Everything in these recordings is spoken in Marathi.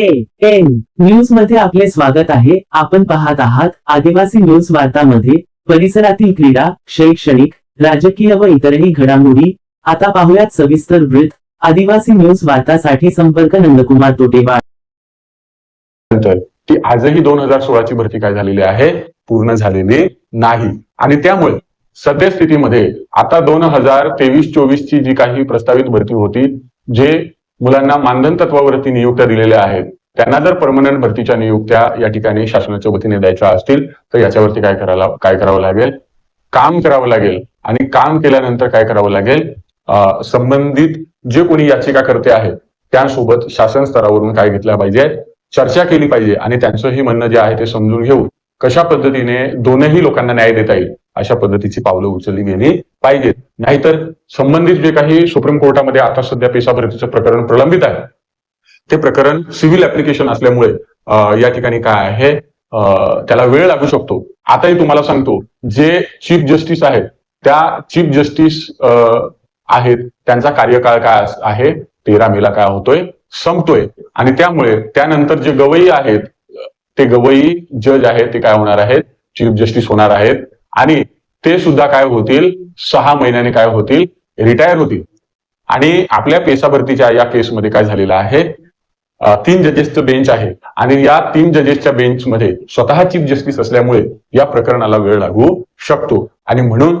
ए एन न्यूजमध्ये आपले स्वागत आहे. आपण पाहत आहात आदिवासी न्यूज वार्तामध्ये. परिसरातील क्रीडा शैक्षणिक राजकीय व इतरही घडामोडी. आता पाहुयात सविस्तर वृत्त. आदिवासी न्यूज वार्तासाठी संपर्क नंदकुमार तोटेवाड नंतर की आजही दोन हजार सोळाची भरती काय झालेली आहे? पूर्ण झालेली नाही. आणि त्यामुळे सद्यस्थितीमध्ये आता दोन हजार तेवीस चोवीस ची जी काही प्रस्तावित भरती होती जे मुलांना मानधन तत्वावरती नियुक्त्या दिलेल्या आहेत. त्यांना जर परमनंट भरतीच्या नियुक्त्या या ठिकाणी शासनाच्या वतीने द्यायच्या असतील तर याच्यावरती काय करायला काय करावं लागेल? काम करावं लागेल. आणि काम केल्यानंतर काय करावं लागेल? संबंधित जे कोणी याचिकाकर्ते आहेत त्यासोबत शासन स्तरावरून काय घेतल्या पाहिजे? चर्चा केली पाहिजे. आणि त्यांचंही म्हणणं जे आहे ते समजून घेऊन कशा पद्धतीने दोनही लोकांना न्याय देता येईल अशा पद्धतीची पावलं उचलली गेली. पाहिजेत. नाहीतर संबंधित जे काही सुप्रीम कोर्टामध्ये आता सध्या पेशा भरतीचं प्रकरण प्रलंबित आहे ते प्रकरण सिव्हिल ऍप्लिकेशन असल्यामुळे या ठिकाणी काय आहे त्याला वेळ लागू शकतो. आताही तुम्हाला सांगतो जे चीफ जस्टिस आहेत त्या चीफ जस्टिस आहेत त्यांचा कार्यकाळ काय आहे तेरा मेला काय होतोय संपतोय. आणि त्यामुळे त्यानंतर जे गवई आहेत ते गवई जज आहेत ते काय होणार आहेत चीफ जस्टिस होणार आहेत आणि ते सुद्धा काय होतील? सहा महिन्याने काय होतील? रिटायर होतील. आणि आपल्या पेशा भरतीच्या या केसमध्ये काय झालेलं आहे? तीन जजेसचं बेंच आहे. आणि या तीन जजेसच्या बेंचमध्ये स्वतः चीफ जस्टिस असल्यामुळे या प्रकरणाला वेळ लागू शकतो. आणि म्हणून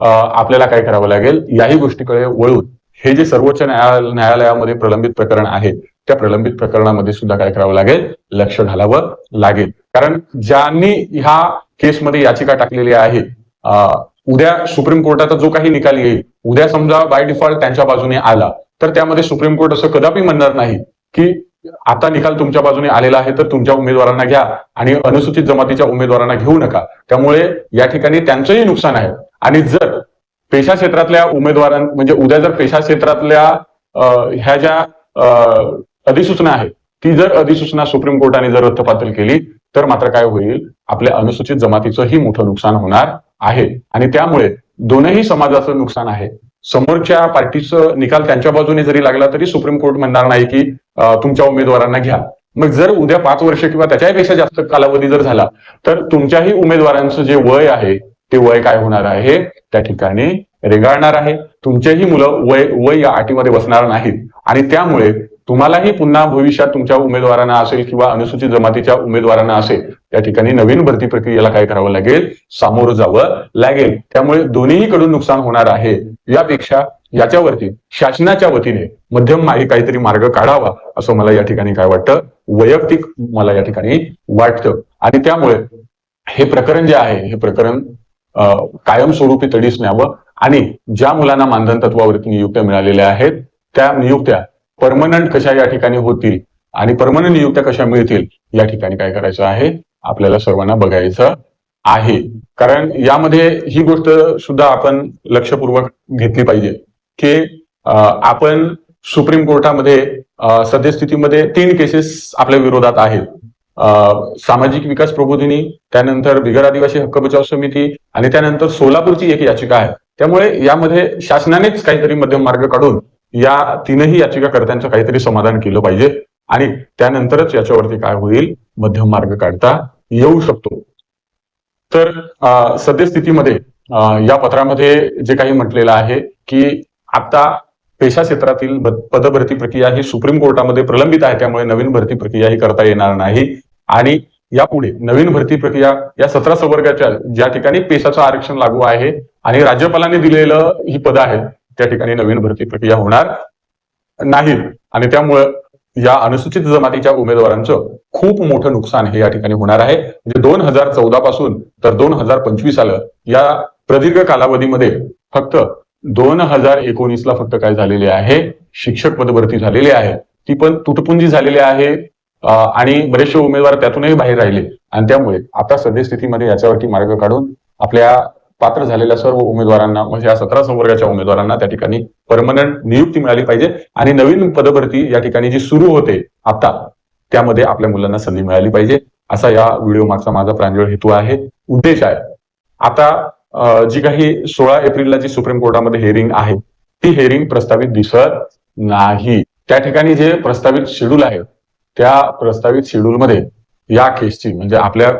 आपल्याला काय करावं लागेल? याही गोष्टीकडे वळून हे जे सर्वोच्च न्यायाल- न्यायालयामध्ये प्रलंबित प्रकरण आहे त्या प्रलंबित प्रकरणामध्ये सुद्धा काय करावं लागेल? लक्ष घालावं लागेल. कारण ज्यांनी ह्या केसमध्ये याचिका टाकलेली आहे उद्या सुप्रीम कोर्टाचा जो काही निकाल येईल उद्या समजा बाय डिफॉल्ट त्यांच्या बाजूने आला तर त्यामध्ये सुप्रीम कोर्ट असं कदापि म्हणणार नाही की आता निकाल तुमच्या बाजूने आलेला आहे तर तुमच्या उमेदवारांना घ्या आणि अनुसूचित जमातीच्या उमेदवारांना घेऊ नका. त्यामुळे या ठिकाणी त्यांचंही नुकसान आहे. आणि जर पेशा क्षेत्रातल्या उमेदवारां म्हणजे उद्या जर पेशा क्षेत्रातल्या ह्या ज्या अधिसूचना आहेत ती जर अधिसूचना सुप्रीम कोर्टाने जर रद्दपातल केली तर मात्र काय होईल? आपल्या अनुसूचित जमातीचंही मोठं नुकसान होणार आहे. आणि त्यामुळे दोनही समाजाचं नुकसान आहे. समोरच्या पार्टीचं निकाल त्यांच्या बाजूने जरी लागला तरी सुप्रीम कोर्ट म्हणणार नाही की तुमच्या उमेदवारांना घ्या. मग जर उद्या पाच वर्ष किंवा त्याच्यापेक्षा जास्त कालावधी जर झाला तर तुमच्याही उमेदवारांचं जे वय आहे ते वय काय होणार आहे त्या ठिकाणी रेंगाळणार आहे. तुमचेही मुलं वय वय या अटीमध्ये बसणार नाहीत. आणि त्यामुळे तुम्हालाही पुन्हा भविष्यात तुमच्या उमेदवारांना असेल किंवा अनुसूचित जमातीच्या उमेदवारांना असेल या ठिकाणी नवीन भरती प्रक्रियेला काय करावं लागेल? सामोरं जावं लागेल. त्यामुळे दोन्ही कडून नुकसान होणार आहे. यापेक्षा याच्यावरती शासनाच्या वतीने मध्यम माही काहीतरी मार्ग काढावा असं मला या ठिकाणी काय वाटतं? वैयक्तिक मला या ठिकाणी वाटतं. आणि त्यामुळे हे प्रकरण जे आहे हे प्रकरण कायमस्वरूपी तडीस न्यावं आणि ज्या मुलांना मानधन तत्वावरती नियुक्त्या मिळालेल्या आहेत त्या नियुक्त्या परमनंट कशा या ठिकाणी होतील आणि परमनंट नियुक्त्या कशा मिळतील या ठिकाणी काय करायचं आहे? आपल्याला सर्वांना बघायचं आहे. कारण यामध्ये ही गोष्ट सुद्धा आपण लक्षपूर्वक घेतली पाहिजे की आपण सुप्रीम कोर्टामध्ये सद्यस्थितीमध्ये तीन केसेस आपल्या विरोधात आहेत. सामाजिक विकास प्रबोधिनी त्यानंतर बिगर आदिवासी हक्क बचाव समिती आणि त्यानंतर सोलापूरची एक याचिका आहे. त्यामुळे यामध्ये शासनानेच काहीतरी मध्यम मार्ग काढून या तीनही याचिकाकर्त्यांचं काहीतरी समाधान केलं पाहिजे आणि त्यानंतरच याच्यावरती काय होईल मध्यम मार्ग काढता येऊ शकतो. तर सद्यस्थितीमध्ये या पत्रामध्ये जे काही म्हटलेलं आहे की आता पेशा क्षेत्रातील पदभरती प्रक्रिया ही सुप्रीम कोर्टामध्ये प्रलंबित आहे त्यामुळे नवीन भरती प्रक्रिया ही करता येणार नाही. आणि यापुढे नवीन भरती प्रक्रिया या सतरा संवर्गाच्या ज्या ठिकाणी पेशाचं आरक्षण लागू आहे आणि राज्यपालांनी दिलेलं ही पदं आहेत त्या ठिकाणी नवीन भरती प्रक्रिया होणार नाही. आणि त्यामुळं या अनुसूचित जमातीच्या उमेदवारांचं खूप मोठं नुकसान हे या ठिकाणी होणार आहे. म्हणजे दोन हजार चौदा पासून तर दोन हजार पंचवीस आलं या प्रदीर्घ कालावधीमध्ये फक्त दोन हजार एकोणीसला फक्त काय झालेले आहे? शिक्षक पदभरती झालेली आहे. ती पण तुटपुंजी झालेली आहे. आणि बरेचसे उमेदवार त्यातूनही बाहेर राहिले. आणि त्यामुळे आता सद्यस्थितीमध्ये याच्यावरती मार्ग काढून आपल्या पात्र झालेल्या सर्व उमेदवारांना म्हणजे या सतरा संवर्गाच्या उमेदवारांना त्या ठिकाणी परमनंट नियुक्ती मिळाली पाहिजे. आणि नवीन पदभरती या ठिकाणी जी सुरू होते आता त्यामध्ये आपल्या मुलांना संधी मिळाली पाहिजे. असा या व्हिडिओ मागचा माझा प्रांजळ हेतू आहे. उद्देश आहे. आता जी काही सोळा एप्रिलला जी सुप्रीम कोर्टामध्ये हेअरिंग आहे ती हेअरिंग प्रस्तावित दिसत नाही. त्या ठिकाणी जे प्रस्तावित शेड्यूल आहे त्या प्रस्तावित शेड्यूलमध्ये या केसची म्हणजे आपल्या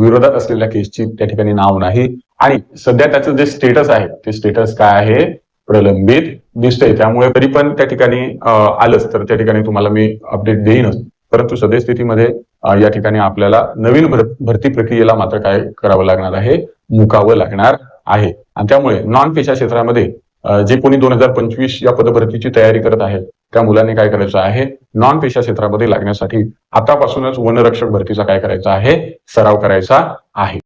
विरोधात असलेल्या केसची त्या ठिकाणी नाव नाही. आणि सध्या त्याचं जे स्टेटस आहे ते स्टेटस काय आहे प्रलंबित दिसतंय. त्यामुळे तरी पण त्या ठिकाणी आलंच. तर त्या ठिकाणी तुम्हाला मी अपडेट देईनच. परंतु सद्यस्थितीमध्ये या ठिकाणी आपल्याला नवीन भरती प्रक्रियेला मात्र काय करावं लागणार आहे? मुकावं लागणार आहे. आणि त्यामुळे नॉन पेशा क्षेत्रामध्ये जे कोणी दोन हजार पंचवीस या पदभरतीची तयारी करत आहेत त्या मुलांनी काय करायचं आहे? नॉन पेशा क्षेत्रामध्ये लागण्यासाठी आतापासूनच वनरक्षक भरतीचा काय करायचा आहे? सराव करायचा आहे.